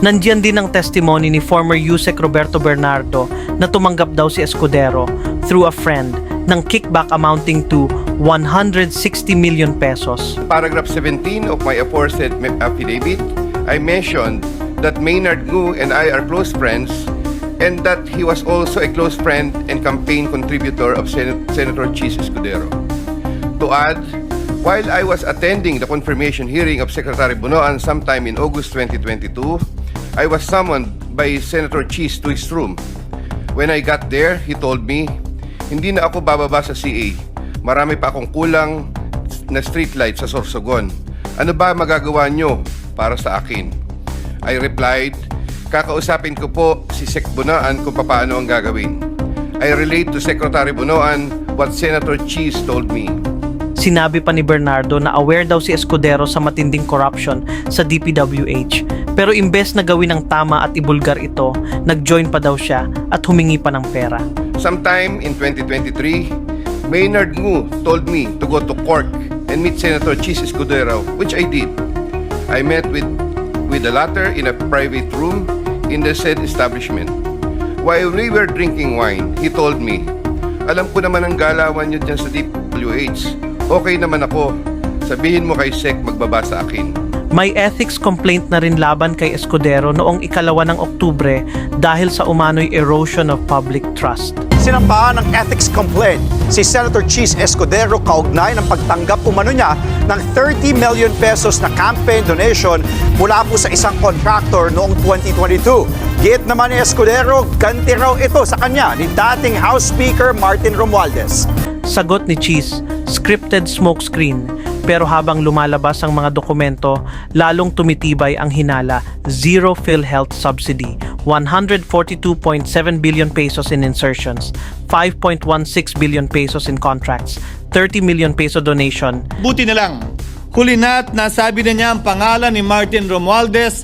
Nandiyan din ang testimony ni former Yusek Roberto Bernardo na tumanggap daw si Escudero through a friend ng kickback amounting to 160 million pesos. paragraph 17 of my aforesaid affidavit, I mentioned that Maynard Ngu and I are close friends and that he was also a close friend and campaign contributor of Sen- Senator Chis Escudero. To add, while I was attending the confirmation hearing of Secretary Bunoan sometime in August 2022, I was summoned by Senator Chis to his room. When I got there, he told me, hindi na ako bababa sa CA. Marami pa akong kulang na streetlight sa Sorsogon. Ano ba magagawa nyo para sa akin? I replied, kakausapin ko po si Sec Bunaan kung paano ang gagawin. I relate to Secretary Bunoan what Senator Cheese told me. Sinabi pa ni Bernardo na aware daw si Escudero sa matinding corruption sa DPWH. Pero imbes na gawin ng tama at ibulgar ito, nag-join pa daw siya at humingi pa ng pera. Sometime in 2023, Maynard Ngu told me to go to Cork and meet Senator Chis Escudero, which I did. I met with, with the latter in a private room in the said establishment. While we were drinking wine, he told me, Alam ko naman ang galawan niyo dyan sa DPWH. Okay naman ako. Sabihin mo kay Sec magbaba sa akin. May ethics complaint na rin laban kay Escudero noong ikalawa ng Oktubre dahil sa umano'y erosion of public trust. Sinampahan ng ethics complaint si Senator Cheese Escudero kaugnay ng pagtanggap umano niya ng 30 million pesos na campaign donation mula po sa isang contractor noong 2022. Giit naman ni Escudero, ganti raw ito sa kanya ni dating House Speaker Martin Romualdez. Sagot ni Cheese, scripted smokescreen. Pero habang lumalabas ang mga dokumento, lalong tumitibay ang hinala, zero PhilHealth subsidy, 142.7 billion pesos in insertions, 5.16 billion pesos in contracts, 30 million peso donation, Buti na lang, huli na at nasabi na niya ang pangalan ni Martin Romualdez